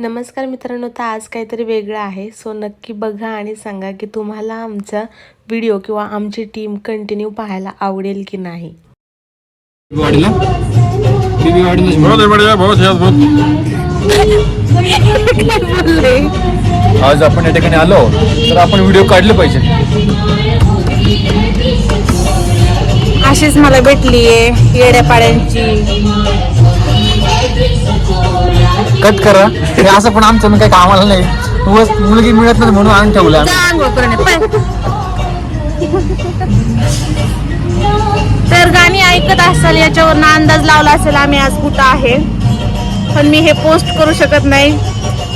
नमस्कार मित्रांनो तर आज काहीतरी वेगळं आहे. सो नक्की बघा आणि सांगा की तुम्हाला आमचा व्हिडिओ किंवा आमची टीम कंटिन्यू पाहायला आवडेल की नाही. आज आपण या ठिकाणी आलो तर आपण व्हिडिओ काढले पाहिजे. अशीच मला भेटली आहे येड्यापाड्यांची. कट करा. हे असं पण आमचं काही कामाला नाही. उगाच मुलगी मिळत नाही म्हणून आणून ठेवलं आम्ही. तर गाणी ऐकत असाल याच्यावरनं अंदाज लावला असेल आम्ही आज कुठं आहे. पण मी हे पोस्ट करू शकत नाही.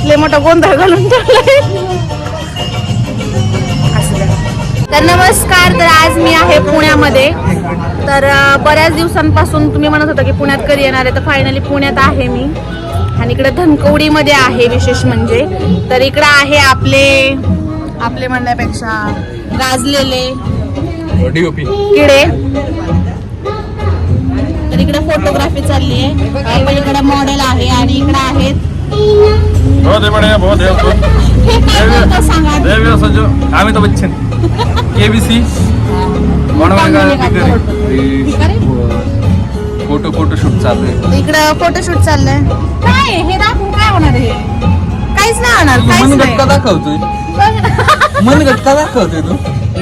लय मोठा गोंधळ घालून ठेवलाय. तर नमस्कार तर आज मी आहे पुण्यामध्ये. तर बऱ्याच दिवसांपासून तुम्ही म्हणत होता की पुण्यात कधी येणार आहे तर फायनली पुण्यात आहे मी. आणि इकडे धनकवडीमध्ये आहे विशेष म्हणजे. तर इकडं आहे आपले आपले म्हणण्यापेक्षा गाजलेले. किडे. तर इकडे फोटोग्राफी चालली आहे. इकडे मॉडेल आहे आणि इकडे बहुत ही बढ़िया बहुत ही हे Bachchan. ABC photo photo shoot चालू आहे. इकडं फोटोशूट चाललंय. काय हे दाखवून काय होणार आहे? काहीच नाही होणार काहीच मनगट्टा नाही. दाखवतोय. मनगट्टा दाखवतोय तू.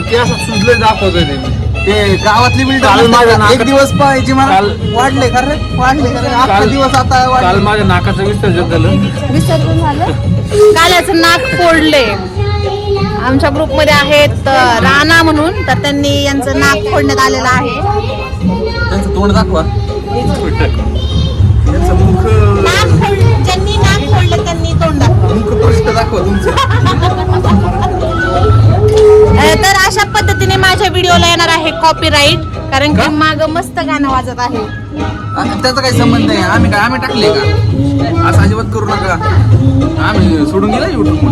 ते असं सुजलं दाखवतोय ते मी. ते गावातली बिल्डिंग एक दिवस पाहिजे मला. वाढले का रे? वाढले का रे? दिवस आता काल वाढले. माझ्या नाकाचं विसर्जन झालं. विसर्जन झालं? काल याचं नाक फोडले. आमच्या ग्रुपमध्ये आहेत अं, राणा म्हणून तर त्यांनी यांचं नाक फोडण्यात आलेलं आहे. त्यांचं तोंड दाखवा. त्यांचं मुख नाक फोडलं ज्यांनी नाक फोडलं त्यांनी तोंड दाखवा. मुख पृष्ठ दाखवा तुमचं. अं, तर अशा पद्धतीने व्हिडिओला येणार आहे कॉपीराईट कारण की माग मस्त गाणं वाजत आहे. त्याचा काही संबंध नाही. आम्ही काय आम्ही टाकले का? असं अजिबात करू नका. आम्ही सोडून गेला युट्यूब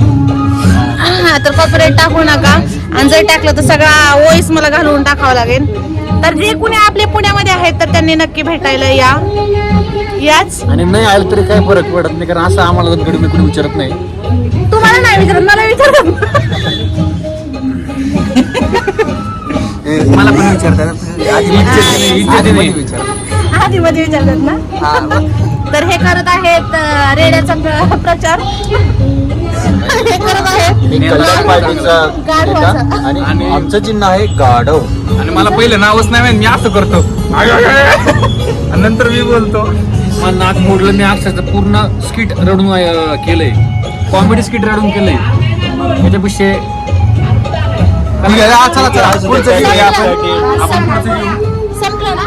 हा, तर कॉपीराईट टाकू नका. आणि जर टाकलं तर सगळा वॉइस मला घालून टाकावा लागेल. तर जे कुणी आपले पुण्यामध्ये आहेत तर त्यांनी नक्की भेटायला या. याच? आणि नाही आलं तरी काही फरक पडत नाही कारण असं आम्हाला गडी मी कुणी विचारत नाही. तुम्हाला नाही विचारत मला विचारत. विचारतात आधी इज्जतीने- इज्जतीने. आधी विचार आधी मध्ये विचारतात ना? तर हे करत आहेत अं, रेड्याचा प्र- प्रचार. हे करत आहेत. कल्याण पार्टीचा गाढवाचा. नेता आणि आमचं चिन्ह आहे गाढव. आणि मला पहिलं नावच नाही माहीत, मी असं करतो. आणि नंतर मी बोलतो मला नाक मोडलं मी अक्षरशः पूर्ण स्किट रडून अं, केलंय. कॉमेडी स्किट रडून केलंय. त्याच्यापेक्षा संपलं ना?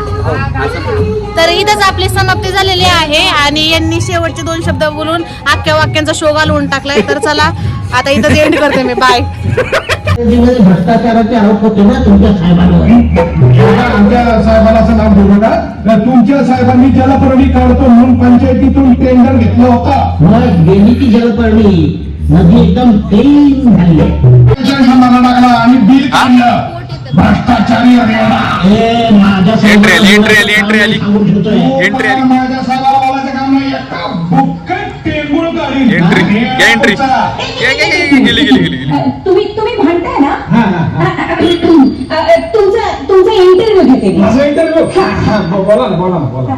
तर इथंच आपली समाप्ती झालेली आहे आणि यांनी शेवटचे दोन शब्द बोलून अख्ख्या वाक्यांचा शो घालवून टाकलाय. तर चला आता इथंच एंड करते मी. बाय भ्रष्टाचाराचे आरोप होते ना तुमच्या साहेबांवर. आमच्या साहेबाला असं नाव ठेवू नका तर तुमच्या साहेबांनी जलपर्णी काढतो म्हणून पंचायतीतून टेंडर घेतलं होतं. मग गेली ती जलपर्णी. नदी एकदम क्लीन झाली. आणि घ्या entry. तुमचा- गे- गे- गे- गेली गेली गेली गेली. तुम्ही तुम्ही म्हणताय ना? तुमचा तुमचा इंटरव्ह्यू घेते मी. माझा इंटरव्ह्यू बोला ना बोला ना बोला